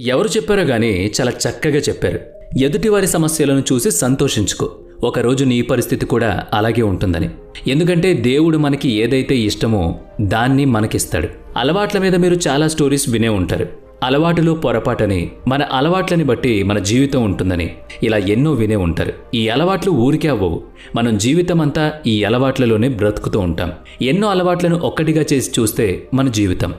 ఎవరు చెప్పారో గానీ చాలా చక్కగా చెప్పారు. ఎదుటివారి సమస్యలను చూసి సంతోషించుకో. ఒకరోజు నీ పరిస్థితి కూడా అలాగే ఉంటుందని. ఎందుకంటే దేవుడు మనకి ఏదైతే ఇష్టమో దాన్ని మనకిస్తాడు. అలవాట్ల మీద మీరు చాలా స్టోరీస్ వినే ఉంటారు. అలవాటులో పొరపాటని మన అలవాట్లని బట్టి మన జీవితం ఉంటుందని ఇలా ఎన్నో వినే ఉంటారు. ఈ అలవాట్లు ఊరికే అవ్వవు. మనం జీవితం అంతా ఈ అలవాట్లలోనే బ్రతుకుతూ ఉంటాం. ఎన్నో అలవాట్లను ఒక్కటిగా చేసి చూస్తే మన జీవితం.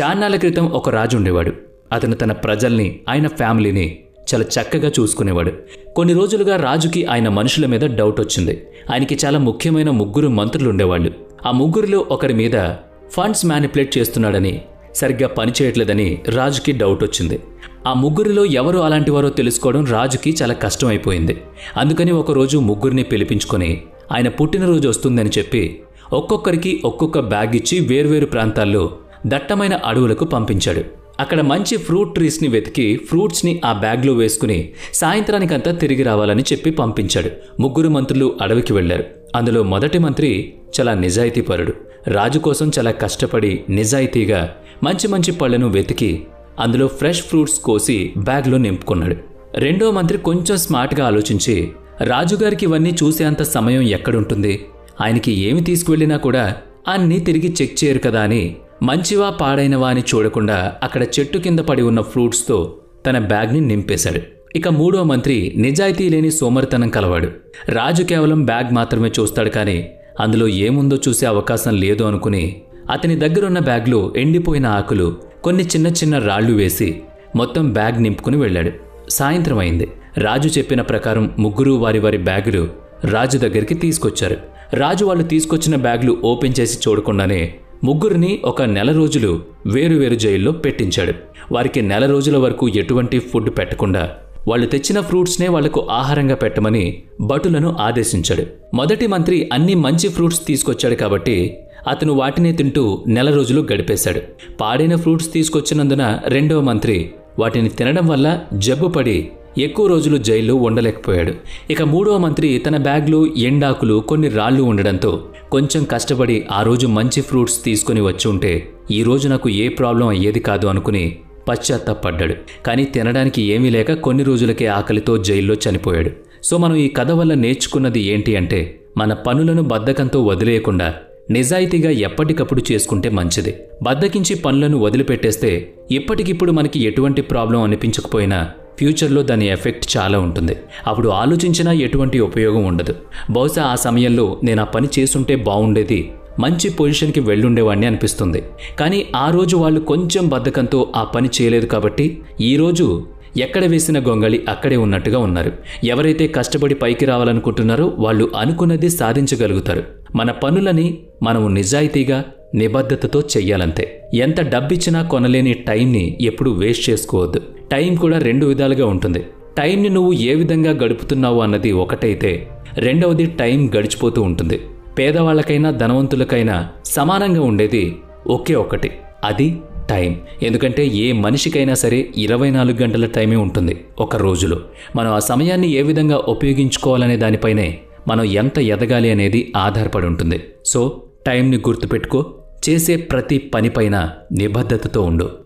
చాన్నాళ్ళ క్రితం ఒక రాజు ఉండేవాడు. అతను తన ప్రజల్ని ఆయన ఫ్యామిలీని చాలా చక్కగా చూసుకునేవాడు. కొన్ని రోజులుగా రాజుకి ఆయన మనుషుల మీద డౌట్ వచ్చింది. ఆయనకి చాలా ముఖ్యమైన ముగ్గురు మంత్రులు ఉండేవాళ్ళు. ఆ ముగ్గురిలో ఒకరి మీద ఫండ్స్ మ్యానిపులేట్ చేస్తున్నాడని సరిగ్గా పనిచేయట్లేదని రాజుకి డౌట్ వచ్చింది. ఆ ముగ్గురిలో ఎవరు అలాంటి వారో తెలుసుకోవడం రాజుకి చాలా కష్టమైపోయింది. అందుకని ఒకరోజు ముగ్గురిని పిలిపించుకొని ఆయన పుట్టినరోజు వస్తుందని చెప్పి ఒక్కొక్కరికి ఒక్కొక్క బ్యాగ్ ఇచ్చి వేర్వేరు ప్రాంతాల్లో దట్టమైన అడవులకు పంపించాడు. అక్కడ మంచి ఫ్రూట్ ట్రీస్ని వెతికి ఫ్రూట్స్ని ఆ బ్యాగ్లో వేసుకుని సాయంత్రానికంతా తిరిగి రావాలని చెప్పి పంపించాడు. ముగ్గురు మంత్రులు అడవికి వెళ్ళారు అందులో మొదటి మంత్రి చాలా నిజాయితీపరుడు. రాజు కోసం చాలా కష్టపడి నిజాయితీగా మంచి మంచి పళ్ళను వెతికి అందులో ఫ్రెష్ ఫ్రూట్స్ కోసి బ్యాగ్లో నింపుకున్నాడు. రెండో మంత్రి కొంచెం స్మార్ట్గా ఆలోచించి రాజుగారికి ఇవన్నీ చూసేంత సమయం ఎక్కడుంటుంది? ఆయనకి ఏమి తీసుకువెళ్ళినా కూడా అన్నీ తిరిగి చెక్ చేయరు కదా అని మంచివా పాడైనవా అని చూడకుండా అక్కడ చెట్టు కింద పడి ఉన్న ఫ్రూట్స్తో తన బ్యాగ్ని నింపేశాడు. ఇక మూడో మంత్రి నిజాయితీ లేని సోమరితనం కలవాడు. రాజు కేవలం బ్యాగ్ మాత్రమే చూస్తాడు కానీ అందులో ఏముందో చూసే అవకాశం లేదు అనుకుని అతని దగ్గరున్న బ్యాగ్లో ఎండిపోయిన ఆకులు కొన్ని చిన్న చిన్న రాళ్ళు వేసి మొత్తం బ్యాగ్ నింపుకుని వెళ్ళాడు. సాయంత్రం అయింది. రాజు చెప్పిన ప్రకారం ముగ్గురు వారి వారి బ్యాగులు రాజు దగ్గరికి తీసుకొచ్చారు. రాజు వాళ్ళు తీసుకొచ్చిన బ్యాగులు ఓపెన్ చేసి చూడకుండానే ముగ్గురిని ఒక నెల రోజులు వేరువేరు జైల్లో పెట్టించాడు. వారికి నెల రోజుల వరకు ఎటువంటి ఫుడ్ పెట్టకుండా వాళ్ళు తెచ్చిన ఫ్రూట్స్నే వాళ్ళకు ఆహారంగా పెట్టమని భటులను ఆదేశించాడు. మొదటి మంత్రి అన్ని మంచి ఫ్రూట్స్ తీసుకొచ్చాడు కాబట్టి అతను వాటినే తింటూ నెల రోజులు గడిపేశాడు. పాడైన ఫ్రూట్స్ తీసుకొచ్చినందున రెండవ మంత్రి వాటిని తినడం వల్ల జబ్బుపడి ఎక్కువ రోజులు జైల్లో ఉండలేకపోయాడు. ఇక మూడవ మంత్రి తన బ్యాగ్లో ఎండాకులు కొన్ని రాళ్ళు ఉండడంతో కొంచెం కష్టపడి ఆ రోజు మంచి ఫ్రూట్స్ తీసుకుని వచ్చి ఉంటే ఈ రోజు నాకు ఏ ప్రాబ్లం అయ్యేది కాదు అనుకుని పశ్చాత్తపడ్డాడు. కానీ తినడానికి ఏమీ లేక కొన్ని రోజులకే ఆకలితో జైల్లో చనిపోయాడు. సో మనం ఈ కథ వల్ల నేర్చుకున్నది ఏంటి అంటే మన పనులను బద్ధకంతో వదిలేయకుండా నిజాయితీగా ఎప్పటికప్పుడు చేసుకుంటే మంచిది. బద్దకించి పనులను వదిలిపెట్టేస్తే ఇప్పటికిప్పుడు మనకి ఎటువంటి ప్రాబ్లం అనిపించకపోయినా ఫ్యూచర్లో దాని ఎఫెక్ట్ చాలా ఉంటుంది. అప్పుడు ఆలోచించినా ఎటువంటి ఉపయోగం ఉండదు. బహుశా ఆ సమయంలో నేను ఆ పని చేసుంటే బాగుండేది మంచి పొజిషన్కి వెళ్ళుండేవాడిని అనిపిస్తుంది. కానీ ఆ రోజు వాళ్ళు కొంచెం బద్ధకంతో ఆ పని చేయలేదు కాబట్టి ఈ రోజు ఎక్కడ వేసిన గొంగళి అక్కడే ఉన్నట్టుగా ఉన్నారు. ఎవరైతే కష్టపడి పైకి రావాలనుకుంటున్నారో వాళ్ళు అనుకున్నది సాధించగలుగుతారు. మన పనులని మనము నిజాయితీగా నిబద్ధతతో చెయ్యాలంతే. ఎంత డబ్బిచ్చినా కొనలేని టైంని ఎప్పుడూ వేస్ట్ చేసుకోవద్దు. టైం కూడా రెండు విధాలుగా ఉంటుంది. టైంని నువ్వు ఏ విధంగా గడుపుతున్నావు అన్నది ఒకటైతే రెండవది టైం గడిచిపోతూ ఉంటుంది. పేదవాళ్ళకైనా ధనవంతులకైనా సమానంగా ఉండేది ఒకే ఒకటి అది టైం. ఎందుకంటే ఏ మనిషికైనా సరే ఇరవై నాలుగు గంటల టైమే ఉంటుంది ఒక రోజులో. మనం ఆ సమయాన్ని ఏ విధంగా ఉపయోగించుకోవాలనే దానిపైనే మనం ఎంత ఎదగాలి అనేది ఆధారపడి ఉంటుంది. సో టైంని గుర్తుపెట్టుకో చేసే ప్రతి పనిపైన నిబద్ధతతో ఉండు.